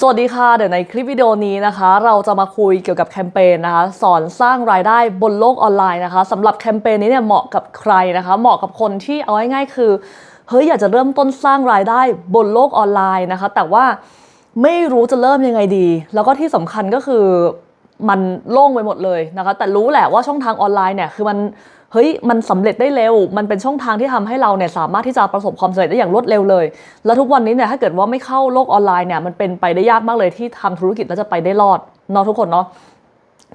สวัสดีค่ะเดี๋ยวในคลิปวิดีโอนี้นะคะ เราจะมาคุยเกี่ยวกับแคมเปญนะคะ สอนสร้างรายได้บนโลกออนไลน์นะคะสำหรับแคมเปญนี้เนี่ยเหมาะกับใครนะคะ เหมาะกับคนที่เอาง่ายๆคือเฮ้ยอยากจะเริ่มต้นสร้างรายได้บนโลกออนไลน์นะคะ แต่ว่าไม่รู้จะเริ่มยังไงดี แล้วก็ที่สำคัญก็คือมันโล่งไปหมดเลยนะคะ แต่รู้แหละว่าช่องทางออนไลน์เนี่ยคือมัน เฮ้ยมันสำเร็จได้เร็ว มันเป็นช่องทางที่ทำให้เราเนี่ยสามารถที่จะประสบความสำเร็จได้อย่างรวดเร็วเลย แล้วทุกวันนี้เนี่ยถ้าเกิดว่าไม่เข้าโลกออนไลน์เนี่ยมันเป็นไปได้ยากมากเลยที่ทำธุรกิจแล้วจะไปได้รอดเนาะทุกคนเนาะ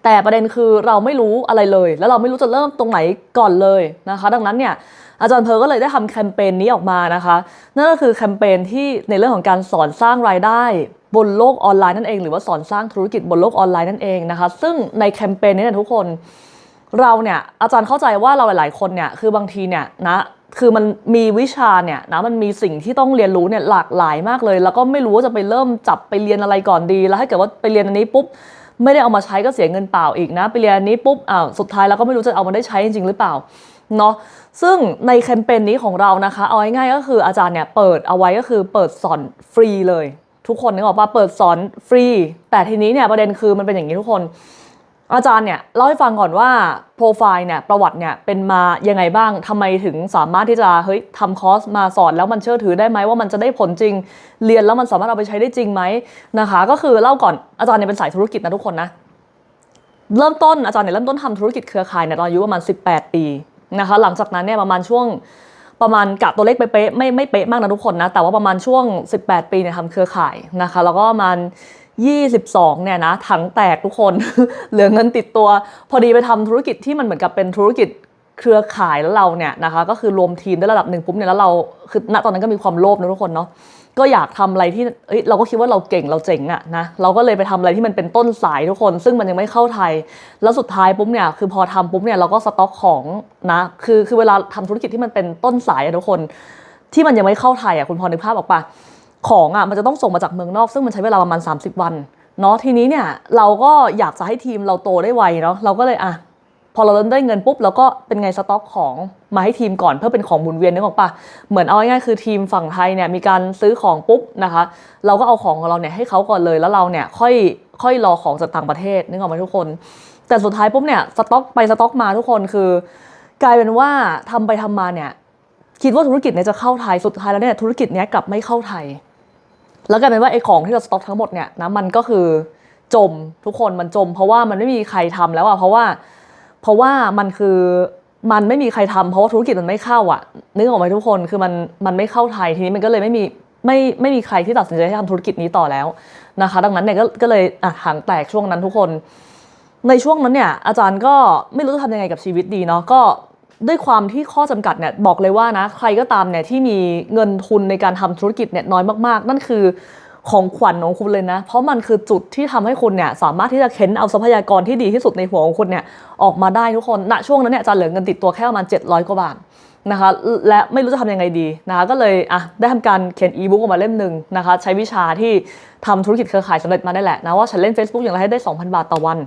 แต่ประเด็นคือเราไม่รู้อะไรเลย แล้วเราไม่รู้จะเริ่มตรงไหนก่อนเลยนะคะ ดังนั้นเนี่ยอาจารย์เพอก็เลยได้ทำแคมเปญนี้ออกมานะคะ นั่นก็คือแคมเปญที่ในเรื่องของการสอนสร้างรายได้บนโลกออนไลน์นั่นเอง หรือว่าสอนสร้างธุรกิจบนโลกออนไลน์นั่นเองนะคะ ซึ่งในแคมเปญนี้เนี่ยทุกคน เราเนี่ยอาจารย์เข้าใจว่าเราหลาย ๆ คนเนี่ยคือบางทีเนี่ยนะคือมันมีวิชาเนี่ยนะมันมีสิ่งที่ต้องเรียนรู้เนี่ยหลากหลายมากเลย แล้วก็ไม่รู้ว่าจะไปเริ่มจับไปเรียนอะไรก่อนดี แล้วถ้าเกิดว่าไปเรียนอันนี้ปุ๊บไม่ได้เอามาใช้ก็เสียเงินเปล่าอีกนะ ไปเรียนอันนี้ปุ๊บอ้าสุดท้ายแล้วก็ไม่รู้จะเอามาได้ใช้จริง ๆ หรือเปล่าเนาะซึ่งในแคมเปญนี้ของเรานะคะเอาง่ายๆก็คืออาจารย์เนี่ยเปิดเอาไว้ก็คือเปิดสอนฟรีเลย ทุกคนนึกออกปะเปิดสอนฟรี แต่ทีนี้เนี่ยประเด็นคือมันเป็นอย่างนี้ทุกคน อาจารย์เนี่ยเล่าให้ฟังก่อนว่าโปรไฟล์เนี่ยประวัติเนี่ยเป็นมายังไงบ้างทำไมถึงสามารถที่จะเฮ้ยทำคอร์สมาสอนแล้วมันเชื่อถือได้ไหมว่ามันจะได้ผลจริง เรียนแล้วมันสามารถเอาไปใช้ได้จริงไหมนะคะ ก็คือเล่าก่อนอาจารย์เนี่ยเป็นสายธุรกิจนะทุกคนนะเริ่มต้นอาจารย์เนี่ยเริ่มต้นทำธุรกิจเครือข่ายเนี่ยตอนอายุประมาณ 18 ปีนะคะหลังจากนั้นเนี่ยประมาณช่วงประมาณกะตัวเลขไปเป๊ะไม่ไม่เป๊ะมากนะทุกคนนะแต่ว่าประมาณช่วง 18 ปีเนี่ยทำเครือข่ายนะคะแล้วก็ประมาณ 22 เนี่ยนะถังแตกทุกคน เหลือเงินติดตัว พอดีไปทำธุรกิจที่มันเหมือนกับเป็นธุรกิจเครือข่ายแล้วเราเนี่ยนะคะก็คือรวมทีมได้ระดับหนึ่งปุ๊บเนี่ยแล้วเราคือณตอนนั้นก็มีความโลภนะทุกคนเนาะก็อยากทำอะไรที่เอ้ยเราก็คิดว่าเราเก่งเราเจ๋งอะนะเราก็เลยไปทำอะไรที่มันเป็นต้นสายทุกคน ซึ่งมันยังไม่เข้าไทย แล้วสุดท้ายปุ๊บเนี่ยคือพอทำปุ๊บเนี่ยเราก็สต็อกของนะคือคือเวลาทำธุรกิจที่มันเป็นต้นสายอะทุกคน ที่มันยังไม่เข้าไทยอะคุณพอนึกภาพออกปะ ของอะมันจะต้องส่งมาจากเมืองนอก ซึ่งมันใช้เวลาประมาณ 30 วันเนาะทีนี้เนี่ยเราก็อยากจะให้ทีมเราโตได้ไวเนาะเราก็เลยอะพอเราเริ่มได้เงินปุ๊บเราก็เป็นไงสต็อกของมาให้ทีมก่อนเพื่อเป็นของหมุนเวียนนึกออกปะเหมือนเอาง่ายๆคือทีมฝั่งไทยเนี่ยมีการซื้อของปุ๊บนะคะ เราก็เอาของของเราเนี่ยให้เขาก่อนเลยแล้วเราเนี่ยค่อยค่อยรอของจากต่างประเทศนึกออกไหมทุกคน แต่สุดท้ายปุ๊บเนี่ยสต็อกไปสต็อกมาทุกคนคือ กลายเป็นว่าทำไปทำมาเนี่ยคิดว่าธุรกิจเนี่ยจะเข้าไทยสุดท้ายแล้วเนี่ยธุรกิจเนี้ยกลับไม่เข้าไทย แล้วกลายเป็นว่าไอ้ของที่เราสต็อกทั้งหมดเนี่ยนะมันก็คือจมทุกคนมันจม เพราะว่ามันไม่มีใครทำแล้วอะเพราะว่าเพราะว่ามันคือมันไม่มีใครทำเพราะว่าธุรกิจมันไม่เข้าอะนึกออกไหมทุกคนคือมันมันไม่เข้าไทยทีนี้มันก็เลยไม่มีไม่ไม่มีใครที่ตัดสินใจที่ทำธุรกิจนี้ต่อแล้วนะคะ ดังนั้นเนี่ยก็ก็เลยอะหางแตกช่วงนั้นทุกคน ในช่วงนั้นเนี่ยอาจารย์ก็ไม่รู้จะทำยังไงกับชีวิตดีเนาะก็ ด้วยความที่ข้อจำกัดเนี่ยบอกเลยว่านะใครก็ตามเนี่ยที่มีเงินทุนในการทำธุรกิจเนี่ยน้อยมากๆ นั่นคือของขวัญของคุณเลยนะ เพราะมันคือจุดที่ทำให้คุณเนี่ยสามารถที่จะเค้นเอาทรัพยากรที่ดีที่สุดในหัวของคุณเนี่ยออกมาได้ทุกคนณช่วงนั้นเนี่ยจารย์เหลือเงินติดตัวแค่ประมาณ 700 กว่าบาทนะคะและไม่รู้จะทำยังไงดีนะคะก็เลยอะได้ทำการเขียนอีบุ๊กออกมาเล่มหนึ่งนะคะใช้วิชาที่ทำธุรกิจเครือข่ายสำเร็จมาได้แหละนะว่าฉันเล่น Facebook อย่างไรให้ได้ 2,000 บาทต่อวัน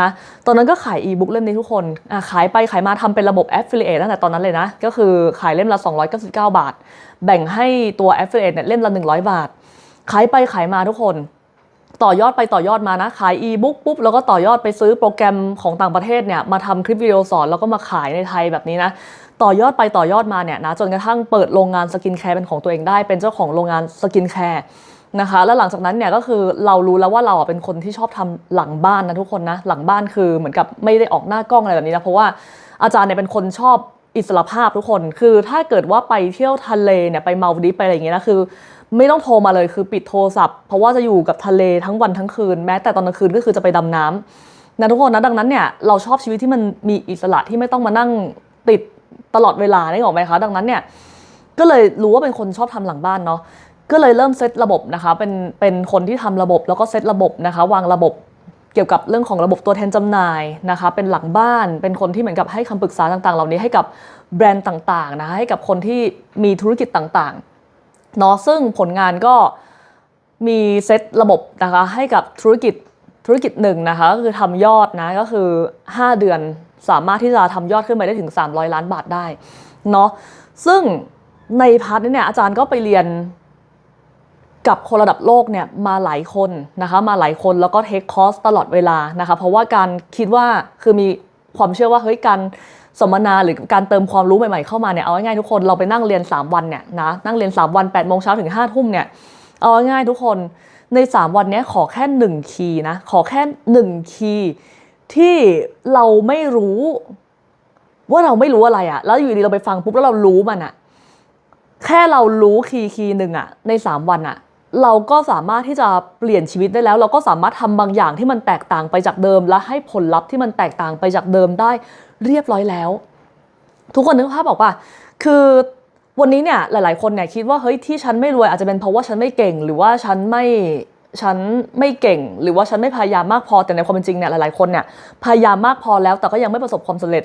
นะ ตอนนั้นก็ขายอีบุ๊กเล่มนี้ทุกคน ขายไปขายมาทำเป็นระบบ Affiliate ตั้งแต่ตอนนั้นเลยนะ ก็คือขายเล่มละ 299 บาท แบ่งให้ตัว Affiliate เนี่ยเล่มละ 100 บาท ขายไปขายมาทุกคน ต่อยอดไปต่อยอดมานะ ขายอีบุ๊กปุ๊บแล้วก็ต่อยอดไปซื้อโปรแกรมของต่างประเทศเนี่ยมาทำคลิปวิดีโอสอนแล้วก็มาขายในไทยแบบนี้นะต่อยอดไปต่อยอดมาเนี่ยนะจนกระทั่งเปิดโรงงานสกินแคร์เป็นของตัวเองได้เป็นเจ้าของโรงงานสกินแคร์ นะคะ แล้วหลังจากนั้นเนี่ยก็คือเรารู้แล้วว่าเราอะเป็นคนที่ชอบทำหลังบ้านนะทุกคนนะ หลังบ้านคือเหมือนกับไม่ได้ออกหน้ากล้องอะไรแบบนี้นะเพราะว่าอาจารย์เนี่ยเป็นคนชอบอิสระภาพทุกคน คือถ้าเกิดว่าไปเที่ยวทะเลเนี่ยไปมาลดิฟไปอะไรอย่างเงี้ยนะคือ ไม่ต้องโทรมาเลยคือปิดโทรศัพท์ เพราะว่าจะอยู่กับทะเลทั้งวันทั้งคืน แม้แต่ตอนกลางคืนก็คือจะไปดำน้ำนะทุกคนนะดังนั้นเนี่ยเราชอบชีวิตที่มันมีอิสระที่ไม่ต้องมานั่งติดตลอดเวลาได้หรอไหมคะดังนั้นเนี่ยก็เลยรู้ว่าเป็นคนชอบทำหลังบ้านเนาะ ก็เลยเริ่มเซตระบบนะคะเป็นเป็นคนที่ทำระบบแล้วก็เซตระบบนะคะ วางระบบเกี่ยวกับเรื่องของระบบตัวแทนจำหน่ายนะคะ เป็นหลังบ้านเป็นคนที่เหมือนกับให้คำปรึกษาต่างๆ เหล่านี้ให้กับแบรนด์ต่างๆนะคะให้กับคนที่มีธุรกิจต่างๆเนาะซึ่งผลงานก็มีเซตระบบนะคะให้กับธุรกิจธุรกิจหนึ่งนะคะก็คือทำยอดนะก็คือ 5 เดือนสามารถที่จะทำยอดขึ้นไปได้ถึง 300 ล้านบาทได้เนาะซึ่งในพาร์ทนี้เนี่ยอาจารย์ก็ไปเรียน กับคนระดับโลกเนี่ยมาหลายคนนะคะมาหลายคนแล้วก็เทคคอร์สตลอดเวลานะคะเพราะว่าการคิดว่าคือมีความเชื่อว่าเฮ้ยการสัมมนาหรือการเติมความรู้ใหม่ๆเข้ามาเนี่ยเอาง่ายๆทุกคนเราไปนั่งเรียน 3 วันเนี่ยนะนั่งเรียน 3 วัน8ปดโมงเช้าถึง5้าทุ่มเนี่ยเอาง่ายๆทุกคนใน 3 วันนี้ขอแค่ 1 คีย์นะขอแค่ 1 คีย์ที่เราไม่รู้ว่าเราไม่รู้อะไรอะแล้วอยู่ดีเราไปฟังปุ๊บแล้วเรารู้มันอะแค่เรารู้คีย์คีย์หนึ่งอะใน 3 วันอะ เราก็สามารถที่จะเปลี่ยนชีวิตได้แล้ว เราก็สามารถทำบางอย่างที่มันแตกต่างไปจากเดิม และให้ผลลัพธ์ที่มันแตกต่างไปจากเดิมได้เรียบร้อยแล้ว ทุกคนนึกภาพบอกว่า คือวันนี้เนี่ยหลาย ๆ คนเนี่ยคิดว่าเฮ้ยที่ฉันไม่รวยอาจจะเป็นเพราะว่าฉันไม่เก่ง หรือว่าฉันไม่ฉันไม่เก่ง หรือว่าฉันไม่พยายามมากพอแต่ในความเป็นจริงเนี่ยหลาย ๆ คนเนี่ยพยายามมากพอแล้วแต่ก็ยังไม่ประสบความสำเร็จ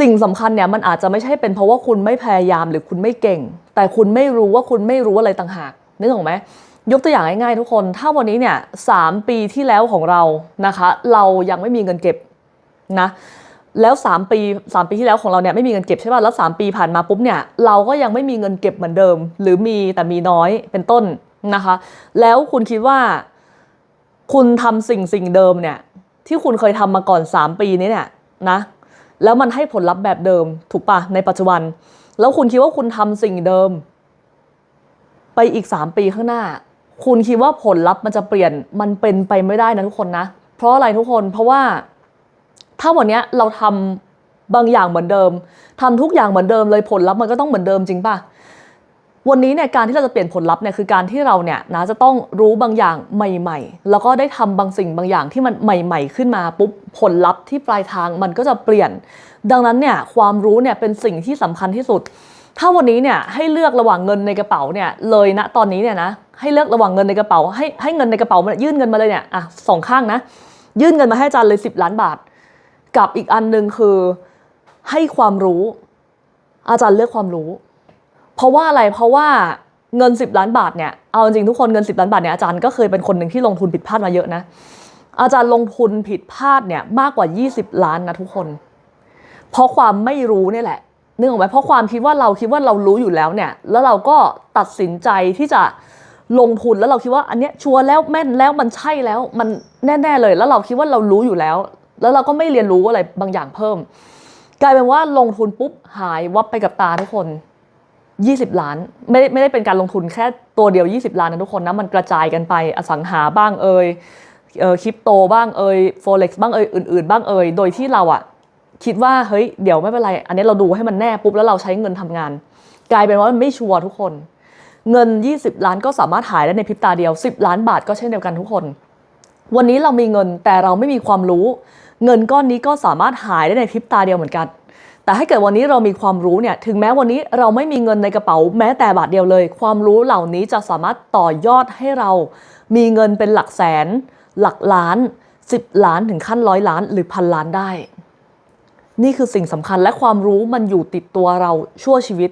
สิ่งสำคัญเนี่ยมันอาจจะไม่ใช่เป็นเพราะว่าคุณไม่พยายามหรือคุณไม่เก่ง แต่คุณไม่รู้ว่าคุณไม่รู้อะไรต่างหาก นึกออกไหมยกตัวอย่างง่ายๆทุกคน ถ้าวันนี้เนี่ยสามปีที่แล้วของเรานะคะ เรายังไม่มีเงินเก็บนะแล้ว 3 ปี 3 ปีที่แล้วของเราเนี่ยไม่มีเงินเก็บใช่ป่ะแล้ว3ปีผ่านมาปุ๊บเนี่ยเราก็ยังไม่มีเงินเก็บเหมือนเดิม หรือมีแต่มีน้อยเป็นต้นนะคะ แล้วคุณคิดว่า คุณทำสิ่งสิ่งเดิมเนี่ยที่คุณเคยทำมาก่อน 3 ปีนี้เนี่ยนะแล้วมันให้ผลลัพธ์แบบเดิมถูกป่ะในปัจจุบัน แล้วคุณคิดว่าคุณทำสิ่งเดิม ไปอีก 3 ปีข้างหน้า คุณคิดว่าผลลัพธ์มันจะเปลี่ยนมันเป็นไปไม่ได้นะทุกคนนะ เพราะอะไรทุกคนเพราะว่า ถ้าวันนี้เราทำบางอย่างเหมือนเดิมทำทุกอย่างเหมือนเดิมเลยผลลัพธ์มันก็ต้องเหมือนเดิมจริงป่ะวันนี้เนี่ยการที่เราจะเปลี่ยนผลลัพธ์เนี่ยคือการที่เราเนี่ยนะจะต้องรู้บางอย่างใหม่ ๆ แล้วก็ได้ทำบางสิ่งบางอย่างที่มันใหม่ ๆ ขึ้นมาปุ๊บผลลัพธ์ที่ปลายทางมันก็จะเปลี่ยน ดังนั้นเนี่ยความรู้เนี่ยเป็นสิ่งที่สำคัญที่สุด ถ้าวันนี้เนี่ยให้เลือกระหว่างเงินในกระเป๋าเนี่ยเลยณตอนนี้เนี่ยนะให้เลือกระหว่างเงินในกระเป๋าให้ให้เงินในกระเป๋ามันยื่นเงินมาเลยเนี่ยอะสองข้างนะ ยื่นเงินมาให้อาจารย์เลย 10 ล้านบาท กับอีกอันหนึ่งคือให้ความรู้ อาจารย์เลือกความรู้ เพราะว่าอะไรเพราะว่าเงิน 10 ล้านบาทเนี่ยเอาจริงทุกคนเงิน 10 ล้านบาทเนี่ยอาจารย์ก็เคยเป็นคนหนึ่งที่ลงทุนผิดพลาดมาเยอะนะอาจารย์ลงทุนผิดพลาดเนี่ยมากกว่า 20 ล้านนะทุกคน เพราะความไม่รู้นี่แหละ นึกออกไหมเพราะความคิดว่าเราคิดว่าเรารู้อยู่แล้วเนี่ย แล้วเราก็ตัดสินใจที่จะลงทุนแล้วเราคิดว่าอันเนี้ยชัวร์แล้วแม่นแล้วมันใช่แล้วมันแน่ ๆเลย แล้วเราคิดว่าเรารู้อยู่แล้ว แล้วเราก็ไม่เรียนรู้อะไรบางอย่างเพิ่ม กลายเป็นว่าลงทุนปุ๊บหายวับไปกับตาทุกคน 20 ล้านไม่ได้ไม่ได้เป็นการลงทุนแค่ตัวเดียว 20 ล้านนะทุกคนนะมันกระจายกันไปอสังหาบ้างเอ่ยเออคริปโตบ้างเอ่ยโฟเร็กซ์บ้างเอ่ยอื่น ๆ บ้างเอ่ยโดยที่เราอะ คิดว่าเฮ้ยเดี๋ยวไม่เป็นไร อันนี้เราดูให้มันแน่ปุ๊บแล้วเราใช้เงินทำงาน กลายเป็นว่ามันไม่ชัวร์ทุกคน เงิน 20 ล้านก็สามารถหายได้ในพริบตาเดียว 10 ล้านบาทก็เช่นเดียวกันทุกคน วันนี้เรามีเงินแต่เราไม่มีความรู้ เงินก้อนนี้ก็สามารถหายได้ในพริบตาเดียวเหมือนกัน แต่ถ้าเกิดวันนี้เรามีความรู้เนี่ยถึงแม้วันนี้เราไม่มีเงินในกระเป๋าแม้แต่บาทเดียวเลย ความรู้เหล่านี้จะสามารถต่อยอดให้เรา มีเงินเป็นหลักแสน หลักล้าน 10 ล้านถึงขั้นร้อยล้านหรือพันล้านได้ นี่คือสิ่งสำคัญและความรู้มันอยู่ติดตัวเราชั่วชีวิต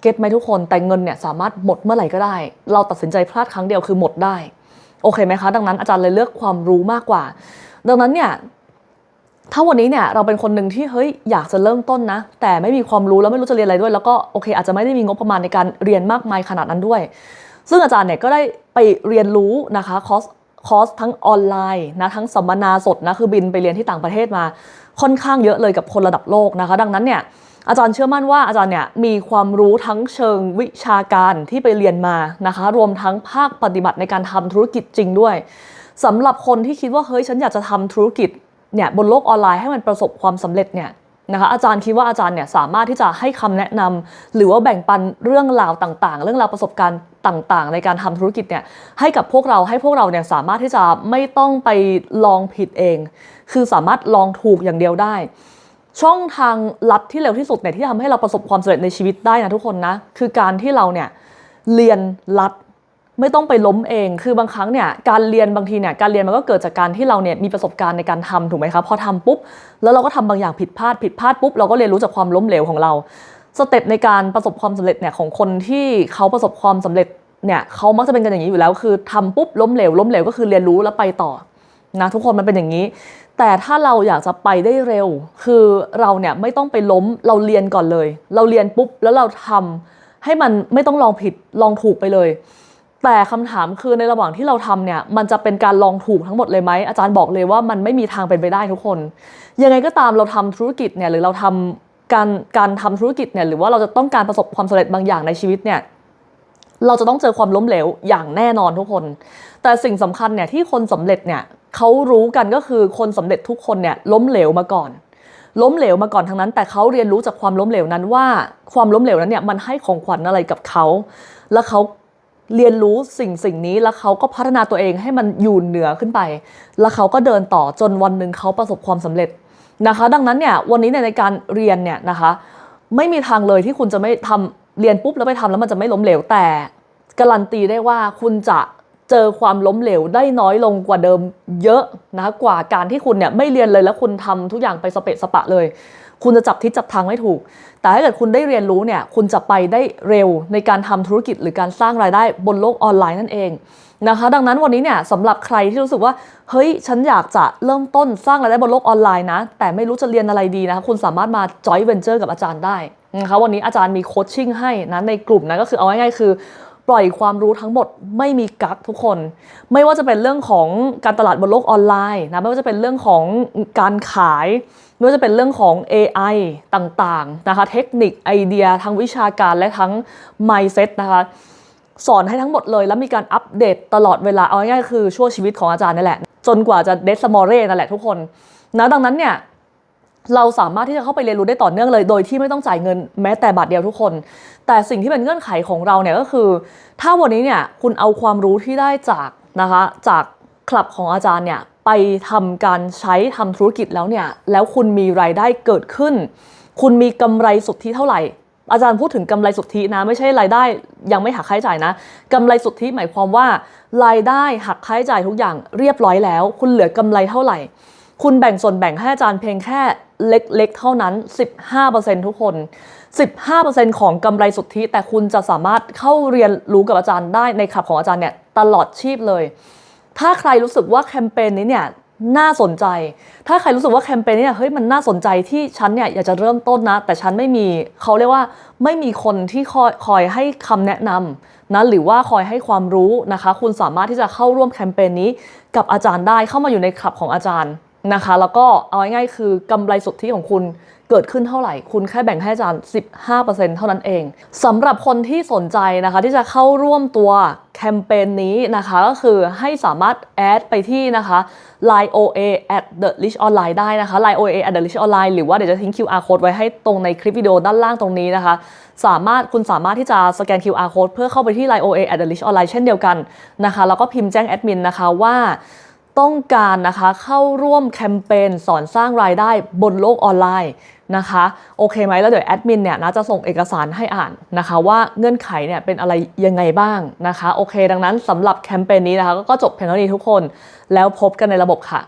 เก็ตไหมทุกคนแต่เงินเนี่ยสามารถหมดเมื่อไหร่ก็ได้ เราตัดสินใจพลาดครั้งเดียวคือหมดได้ โอเคไหมคะ ดังนั้นอาจารย์เลยเลือกความรู้มากกว่า ดังนั้นเนี่ยถ้าวันนี้เนี่ยเราเป็นคนหนึ่งที่เฮ้ยอยากจะเริ่มต้นนะ แต่ไม่มีความรู้แล้วไม่รู้จะเรียนอะไรด้วย แล้วก็โอเคอาจจะไม่ได้มีงบประมาณในการเรียนมากมายขนาดนั้นด้วย ซึ่งอาจารย์เนี่ยก็ได้ไปเรียนรู้นะคะคอร์ส คอร์สทั้งออนไลน์นะทั้งสัมมนาสดนะคือบินไปเรียนที่ต่างประเทศมา ค่อนข้างเยอะเลยกับคนระดับโลกนะคะ ดังนั้นเนี่ยอาจารย์เชื่อมั่นว่าอาจารย์เนี่ยมีความรู้ทั้งเชิงวิชาการที่ไปเรียนมานะคะ รวมทั้งภาคปฏิบัติในการทำธุรกิจจริงด้วยสำหรับคนที่คิดว่าเฮ้ยฉันอยากจะทำธุรกิจเนี่ยบนโลกออนไลน์ให้มันประสบความสำเร็จเนี่ย นะคะอาจารย์คิดว่าอาจารย์เนี่ยสามารถที่จะให้คำแนะนำหรือว่าแบ่งปันเรื่องราวต่างๆ เรื่องราวประสบการณ์ต่างๆ ในการทำธุรกิจเนี่ยให้กับพวกเราให้พวกเราเนี่ยสามารถที่จะไม่ต้องไปลองผิดเอง คือสามารถลองถูกอย่างเดียวได้ ช่องทางลัดที่เร็วที่สุดเนี่ยที่ทำให้เราประสบความสำเร็จในชีวิตได้นะทุกคนนะคือการที่เราเนี่ยเรียนลัด ไม่ต้องไปล้มเอง คือบางครั้งเนี่ยการเรียนบางทีเนี่ยการเรียนมันก็เกิดจากการที่เราเนี่ยมีประสบการณ์ในการทำถูกไหมคะพอทำปุ๊บแล้วเราก็ทำบางอย่างผิดพลาดผิดพลาดปุ๊บเราก็เรียนรู้จากความล้มเหลวของเราสเต็ปในการประสบความสำเร็จเนี่ยของคนที่เขาประสบความสำเร็จเนี่ยเขามักจะเป็นกันอย่างนี้อยู่แล้ว คือทำปุ๊บล้มเหลวล้มเหลวก็คือเรียนรู้แล้วไปต่อนะทุกคนมันเป็นอย่างนี้ แต่ถ้าเราอยากจะไปได้เร็ว คือเราเนี่ยไม่ต้องไปล้มเราเรียนก่อนเลย เราเรียนปุ๊บแล้วเราทำให้มันไม่ต้องลองผิดลองถูกไปเลย แต่คำถามคือในระหว่างที่เราทำเนี่ยมันจะเป็นการลองถูกทั้งหมดเลยไหมอาจารย์บอกเลยว่ามันไม่มีทางเป็นไปได้ทุกคน ยังไงก็ตามเราทำธุรกิจเนี่ยหรือเราทำการการทำธุรกิจเนี่ยหรือว่าเราจะต้องการประสบความสำเร็จบางอย่างในชีวิตเนี่ยเราจะต้องเจอความล้มเหลวอย่างแน่นอนทุกคน แต่สิ่งสำคัญเนี่ยที่คนสำเร็จเนี่ยเขารู้กันก็คือคนสำเร็จทุกคนเนี่ยล้มเหลวมาก่อน ล้มเหลวมาก่อนทั้งนั้น แต่เขาเรียนรู้จากความล้มเหลวนั้นว่า ความล้มเหลวนั้นเนี่ยมันให้ของขวัญอะไรกับเขา แล้วเขา เรียนรู้สิ่งสิ่งนี้แล้วเขาก็พัฒนาตัวเองให้มันอยู่เหนือขึ้นไป แล้วเขาก็เดินต่อจนวันหนึ่งเขาประสบความสำเร็จนะคะ ดังนั้นเนี่ยวันนี้ในการเรียนเนี่ยนะคะไม่มีทางเลยที่คุณจะไม่ทำเรียนปุ๊บแล้วไปทำแล้วมันจะไม่ล้มเหลวแต่การันตีได้ว่าคุณจะ เจอความล้มเหลวได้น้อยลงกว่าเดิมเยอะนะคะกว่าการที่คุณเนี่ยไม่เรียนเลยแล้วคุณทำทุกอย่างไปสเปะสปะเลย คุณจะจับทิศจับทางไม่ถูก แต่ถ้าเกิดคุณได้เรียนรู้เนี่ยคุณจะไปได้เร็วในการทำธุรกิจหรือการสร้างรายได้บนโลกออนไลน์นั่นเองนะคะดังนั้นวันนี้เนี่ยสำหรับใครที่รู้สึกว่าเฮ้ยฉันอยากจะเริ่มต้นสร้างรายได้บนโลกออนไลน์นะ แต่ไม่รู้จะเรียนอะไรดีนะคะคุณสามารถมา join venture กับอาจารย์ได้นะคะวันนี้อาจารย์มีโคชชิ่งให้นะในกลุ่มนะก็คือเอาง่ายๆคือ ปล่อยความรู้ทั้งหมดไม่มีกักทุกคน ไม่ว่าจะเป็นเรื่องของการตลาดบนโลกออนไลน์นะไม่ว่าจะเป็นเรื่องของการขายไม่ว่าจะเป็นเรื่องของ AI ต่างๆนะคะ เทคนิคไอเดียทั้งวิชาการและทั้ง mindset นะคะสอนให้ทั้งหมดเลยแล้วมีการอัปเดตตลอดเวลาเอาง่ายๆคือชั่วชีวิตของอาจารย์นี่แหละ จนกว่าจะเดสมอเร่นั่นแหละทุกคนนะดังนั้นเนี่ย เราสามารถที่จะเข้าไปเรียนรู้ได้ต่อเนื่องเลย โดยที่ไม่ต้องจ่ายเงินแม้แต่บาทเดียวทุกคน แต่สิ่งที่เป็นเงื่อนไขของเราเนี่ยก็คือ ถ้าวันนี้เนี่ยคุณเอาความรู้ที่ได้จากนะคะจากคลับของอาจารย์เนี่ยไปทำการใช้ทำธุรกิจแล้วเนี่ยแล้วคุณมีรายได้เกิดขึ้น คุณมีกำไรสุทธิเท่าไหร่ อาจารย์พูดถึงกำไรสุทธินะ ไม่ใช่รายได้ยังไม่หักค่าใช้จ่ายนะกำไรสุทธิหมายความว่า รายได้หักค่าใช้จ่ายทุกอย่างเรียบร้อยแล้ว คุณเหลือกำไรเท่าไหร่ คุณแบ่งส่วนแบ่งให้อาจารย์เพียงแค่เล็กๆ เท่านั้น 15%ทุกคน 15%ของกำไรสุทธิ แต่คุณจะสามารถเข้าเรียนรู้กับอาจารย์ได้ในขับของอาจารย์เนี่ยตลอดชีพเลย ถ้าใครรู้สึกว่าแคมเปญนี้เนี่ยน่าสนใจ ถ้าใครรู้สึกว่าแคมเปญนี้เฮ้ยมันน่าสนใจที่ฉันเนี่ยอยากจะเริ่มต้นนะ แต่ฉันไม่มีเขาเรียกว่าไม่มีคนที่คอยคอยให้คำแนะนำนะหรือว่าคอยให้ความรู้นะคะ คุณสามารถที่จะเข้าร่วมแคมเปญนี้กับอาจารย์ได้เข้ามาอยู่ในคลับของอาจารย์ นะคะ แล้วก็เอาง่ายๆคือกำไรสุทธิของคุณเกิดขึ้นเท่าไหร่ คุณแค่แบ่งให้อาจารย์ 15%เท่านั้นเองสำหรับคนที่สนใจนะคะที่จะเข้าร่วมตัวแคมเปญนี้นะคะก็คือให้สามารถแอดไปที่นะคะ line OA at the rich online ได้นะคะ line OA at the rich online หรือว่าเดี๋ยวจะทิ้ง QR code ไว้ให้ตรงในคลิปวิดีโอด้านล่างตรงนี้นะคะ สามารถคุณสามารถที่จะสแกน QR code เพื่อเข้าไปที่ line OA at the rich online เช่นเดียวกันนะคะ แล้วก็พิมพ์แจ้งแอดมินนะคะว่า ต้องการนะคะเข้าร่วมแคมเปญสอนสร้างรายได้บนโลกออนไลน์นะคะโอเคไหมแล้วเดี๋ยวแอดมินเนี่ยนะจะส่งเอกสารให้อ่านนะคะว่าเงื่อนไขเนี่ยเป็นอะไรยังไงบ้างนะคะโอเค ดังนั้นสำหรับแคมเปญนี้นะคะก็จบเพียงเท่านี้ทุกคน แล้วพบกันในระบบค่ะ